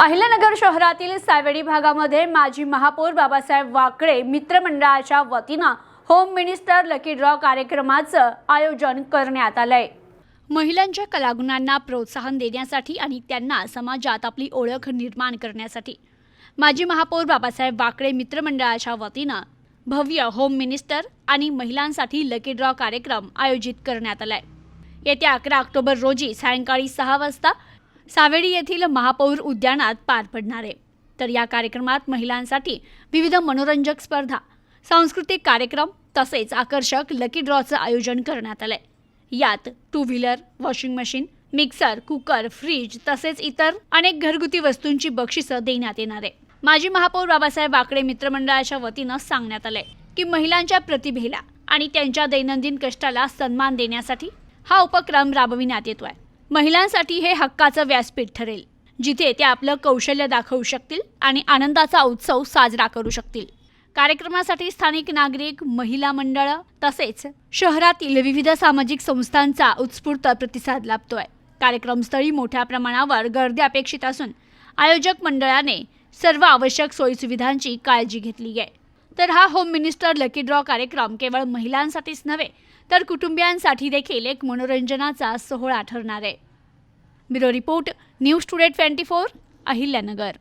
अहिल्यानगर शहरातील सावेडी भागामध्ये माजी महापौर बाबासाहेब वाकळे मित्रमंडळाच्या वतीनं होम मिनिस्टर लकी ड्रॉ कार्यक्रमाचं आयोजन करण्यात आलंय. महिलांच्या कलागुणांना प्रोत्साहन देण्यासाठी आणि त्यांना समाजात आपली ओळख निर्माण करण्यासाठी माजी महापौर बाबासाहेब वाकळे मित्रमंडळाच्या वतीनं भव्य होम मिनिस्टर आणि महिलांसाठी लकी ड्रॉ कार्यक्रम आयोजित करण्यात आलाय. येत्या अकरा ऑक्टोबर रोजी सायंकाळी सहा वाजता सावेडी येथील महापौर उद्यानात पार पडणार आहे. तर या कार्यक्रमात महिलांसाठी विविध मनोरंजक स्पर्धा सांस्कृतिक कार्यक्रम तसेच आकर्षक लकी ड्रॉचं आयोजन करण्यात आलंय. यात two wheeler washing machine mixer cooker fridge तसेच इतर अनेक घरगुती वस्तूंची बक्षिसं देण्यात येणार आहे. माजी महापौर बाबासाहेब वाकडे मित्रमंडळाच्या वतीनं सांगण्यात आलंय की महिलांच्या प्रतिभेला आणि त्यांच्या दैनंदिन कष्टाला सन्मान देण्यासाठी हा उपक्रम राबविण्यात येतोय. महिलांसाठी हे हक्काचं व्यासपीठ ठरेल जिथे ते आपलं कौशल्य दाखवू शकतील आणि आनंदाचा उत्सव साजरा करू शकतील. कार्यक्रमासाठी स्थानिक नागरिक महिला मंडळ तसेच शहरातील विविध सामाजिक संस्थांचा उत्स्फूर्त प्रतिसाद लाभतोय. कार्यक्रमस्थळी मोठ्या प्रमाणावर गर्दी अपेक्षित असून आयोजक मंडळाने सर्व आवश्यक सोयीसुविधांची काळजी घेतली आहे. तर हा होम मिनिस्टर लकी ड्रॉ कार्यक्रम केवळ महिलांसाठीच नव्हे तर कुटुंबियांसाठी देखील एक मनोरंजनाचा सोहळा ठरणार आहे. Bureau report news today twenty four Ahilyanagar.